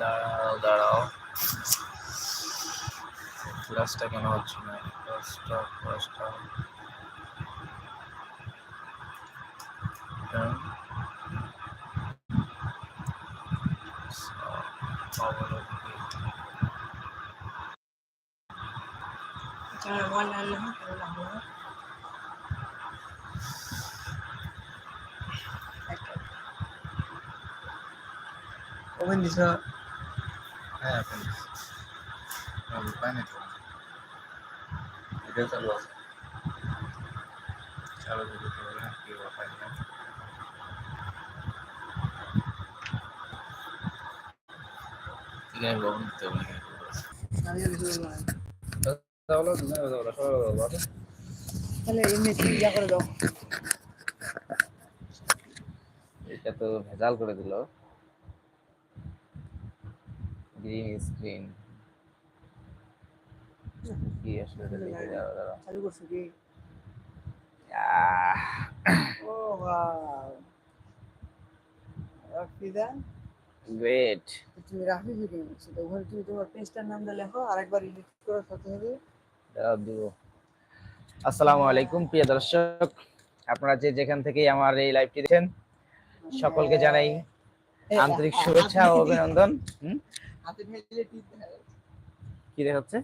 দাঁড়াও দাঁড়াও। ক্লাসটা কেন হচ্ছে না? ক্লাসটা ক্লাসটা হ্যাঁ অবলম্বী Jangan warna lah, kalau lah. ওভেন দিছ হ্যাঁ তো এটা চালু আছে চালু যদি করবে না কি উপায় নেই ঠিক আছে দিতে হবে না Saya disuruh lah. তাহলে দুজনে কথা বলো সবাই কথা বলো Kalau ini sih ya kalau dong. এটা তো ভেজাল করে দিল। গ্রিন স্ক্রিন কি আসলে এটা দাও দাঁড়াও Saya gue sedih. Ah, wow. Great তুমি রাফি ভিডিও সেটা ওখানে তুমি তোমার পেজটার নামটা লেখো আরেকবার এডিট করার সাথে সাথে দাঁড়াও দিব আসসালামু আলাইকুম প্রিয় দর্শক আপনারা যে যেখান থেকে আমার এই লাইভটি দেখেন সকলকে জানাই আন্তরিক শুভেচ্ছা ও অভিনন্দন হুম? হাতে টিপ কি দেখাচ্ছে?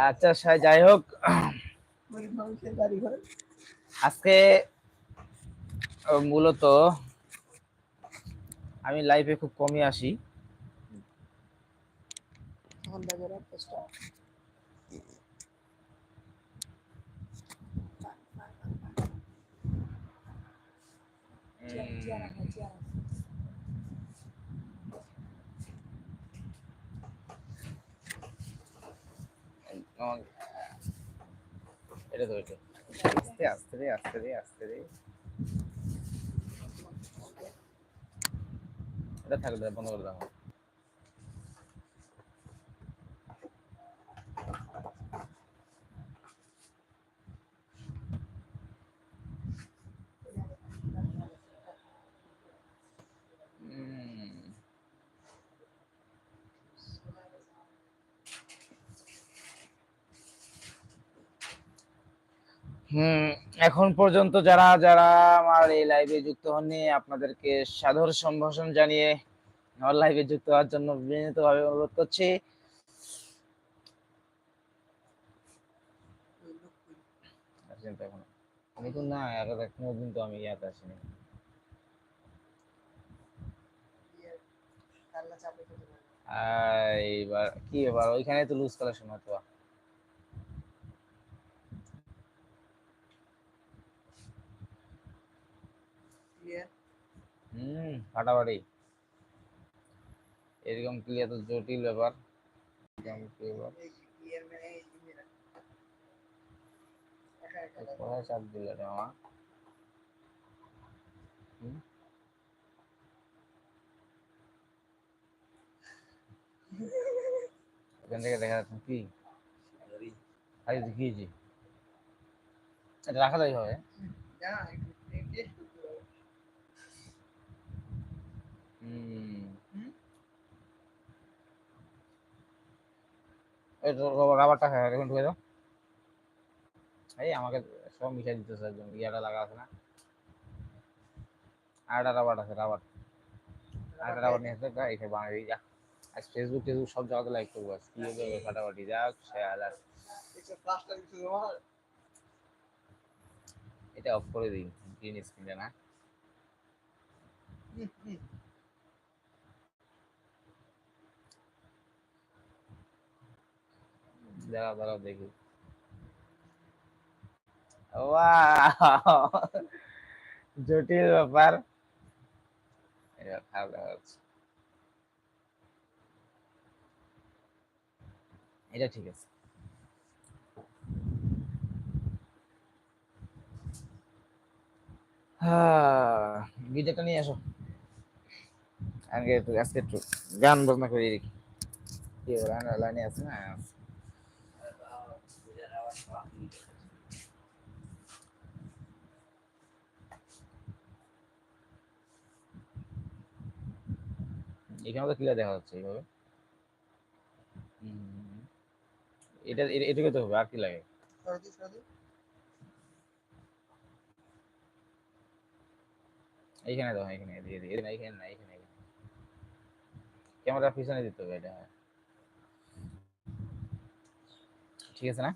আচ্ছা যাই হোক। আজকে মূলত আমি লাইভে খুব কমই আসি আমাকে- এটা এটা। আস্তে আস্তে রে আস্তে রে আস্তে রে। এটা থাকলে বন্ধ করে দাও। হুম, এখন পর্যন্ত যারা যারা আমার এই লাইভে যুক্ত হননি, আপনাদেরকে সাদর সম্ভাষণ জানিয়ে আমার লাইভে যুক্ত হওয়ার জন্য বিনীতভাবে অনুরোধ করছি। আসেন তো না, এখনও কিন্তু আমি ইয়াতে আসিনি। এইবার, কি এবার? ওইখানে তো লুজ কালেকশন হতো হুম, ফাটাফাটি। এরকম ক্লিয়ার তো জটিল ব্যাপার। কোথায় চাপ দিল রে মামা? এখান থেকে দেখা যাচ্ছে কি? আরে দেখিয়েছি। এটা রাখা যায় হবে না একটু টেস্ট করতে হবে হুম হুম? এই তো রাবারটা হ্যাঁ এই আমাকে সব দিতেছে আছে না। আরেকটা রাবার আছে, রাবার। আরেকটা রাবার নিয়ে এটা ফেসবুক সব জায়গাতে যাক একটু এটা অফ করে দিই স্ক্রিনটা না হুম, হুম। দাঁড়াও দাঁড়াও, দেখি। জটিল ব্যাপার। এটা ঠিক আছে। গিটারটা নিয়ে আসো। একটু, আজকে একটু গান বাজনা করে দেখি। কি লাইনে আছে না আছে। এখানে তো ক্লিয়ার দেখা যাচ্ছে এইভাবে। এটা এটুকু তো হবে আর কি লাগে এইখানে দাও এখানে দিয়ে দিয়ে না এইখানে না এইখানে এইখানে। ক্যামেরা পিছনে দিতে হবে এটা ঠিক আছে না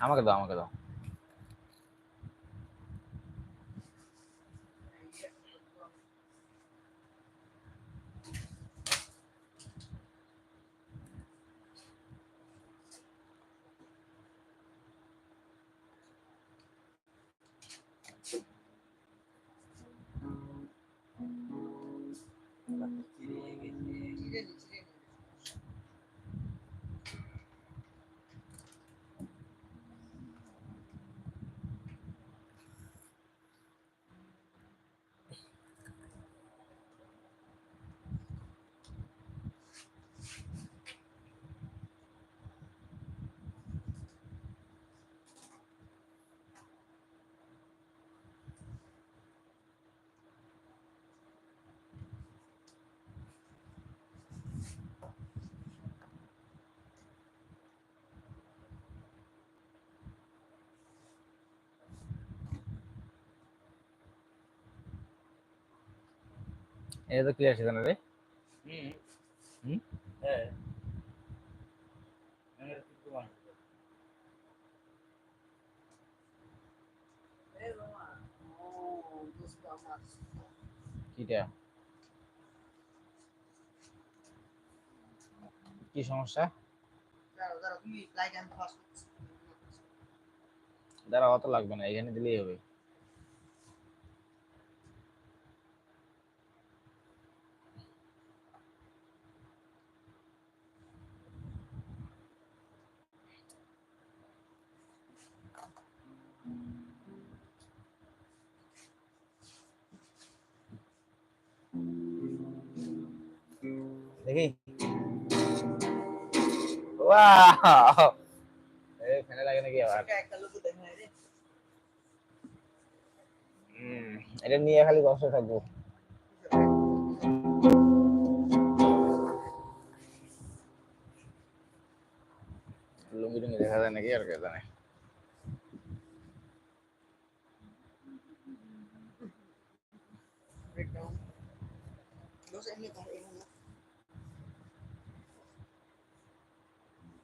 আমাকে দাও আমাকে দাও এটা তো ক্লিয়ার সেখানে রে। হুম? হ্যাঁ। কিটা? কি সমস্যা। দাঁড়া অত লাগবে না এখানে দিলেই হবে। দেখি। ওয়াও এই ফ্যানে লাগে নাকি আবার? এটা একটা লোগো দেখা যায় রে। হুম, এটা নিয়ে খালি কষ্ট থাকব। লুঙ্গি টুঙ্গি দেখা যায় নাকি আর কে জানে Breakdown. দোস্ত, এমনি কর, এমনি কর। গানটা বল। দ্বিতীয়বার বল। কি ধরে যা বললা যা বালিশটা মানে করলে বালিশ টানিস হ্যাঁ হালকা টাকা খান দিয়া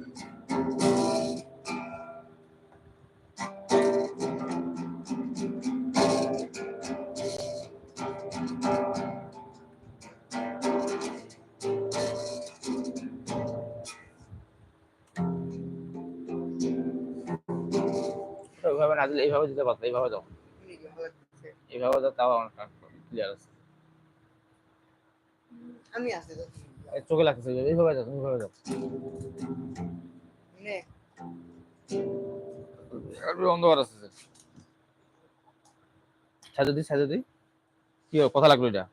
দিলে এইভাবে দিতে পারতো এইভাবে দাও। এইভাবে দাও তাও অনেকটা ক্লিয়ার আছে। আমি আসতে যাচ্ছি এই চোখে লাগতেছে এইভাবে দাও তুমি এইভাবে যাও নে। একটু অন্ধকার আছে সাজা দি সাজা দি। কি কথা লাগল এটা?